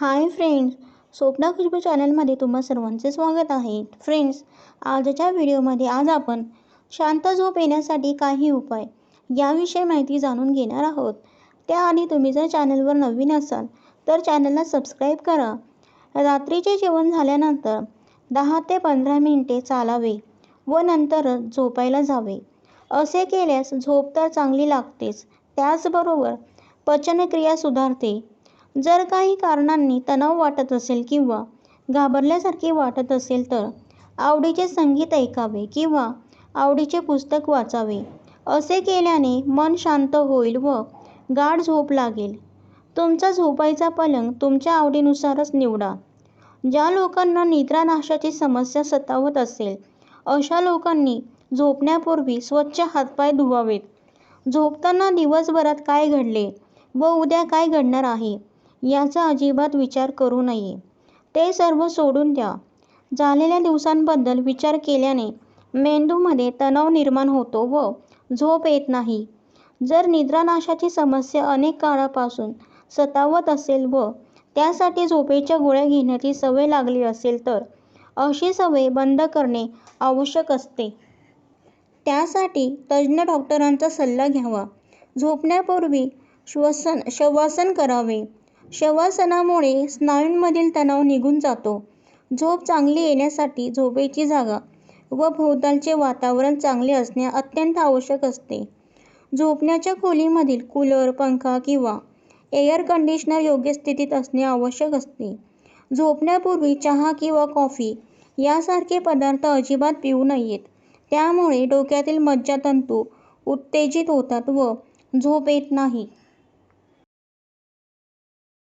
Hi friends Swapna Khushboo चॅनलमध्ये तुम्हा सर्वांचे स्वागत आहे. फ्रेंड्स आजच्या व्हिडिओमध्ये आज आपण शांत झोप येण्यासाठी काही उपाय याविषयी माहिती जाणून घेणार आहोत. त्याआधी तुम्ही जर चॅनलवर नवीन असाल तर चॅनलला सबस्क्राईब करा. रात्रीचे जेवण झाल्यानंतर दहा ते पंधरा मिनिटे चालावे व नंतरच झोपायला जावे. असे केल्यास झोप तर चांगली लागतेच त्याचबरोबर पचनक्रिया सुधारते. जर काही कारणांनी तणाव वाटत असेल किंवा घाबरल्यासारखे वाटत असेल तर आवडीचे संगीत ऐकावे किंवा आवडीचे पुस्तक वाचावे. असे केल्याने मन शांत होईल व गाढ झोप लागेल. तुमचा झोपायचा पलंग तुमच्या आवडीनुसारच निवडा. ज्या लोकांना निद्रानाशाची समस्या सतावत असेल अशा लोकांनी झोपण्यापूर्वी स्वच्छ हातपाय धुवावेत. झोपताना दिवसभरात काय घडले व उद्या काय घडणार आहे? याचा अजिबात विचार करू नये. ते सर्व सोडून द्या. झालेल्या दिवसांबद्दल विचार केल्याने मेंदूमध्ये तणाव निर्माण होतो व झोप येत नाही. जर निद्रानाशाची समस्या अनेक काळापासून सतावत असेल व त्यासाठी झोपेच्या गोळ्या घेण्याची सवय लागली असेल तर अशी सवय बंद करणे आवश्यक असते. त्यासाठी तज्ज्ञ डॉक्टरांचा सल्ला घ्यावा. झोपण्यापूर्वी श्वसन शवासन करावे. शवासनामुळे स्नायूंमधील तणाव निघून जातो. झोप चांगली येण्यासाठी झोपेची जागा व भोवतालचे वातावरण चांगले असणे अत्यंत आवश्यक असते. झोपण्याच्या खोलीमधील कूलर पंखा किंवा एअर कंडिशनर योग्य स्थितीत असणे आवश्यक असते. झोपण्यापूर्वी चहा किंवा कॉफी यासारखे पदार्थ अजिबात पिऊ नयेत. त्यामुळे डोक्यातील मज्जातंतू उत्तेजित होतात व झोप येत नाही.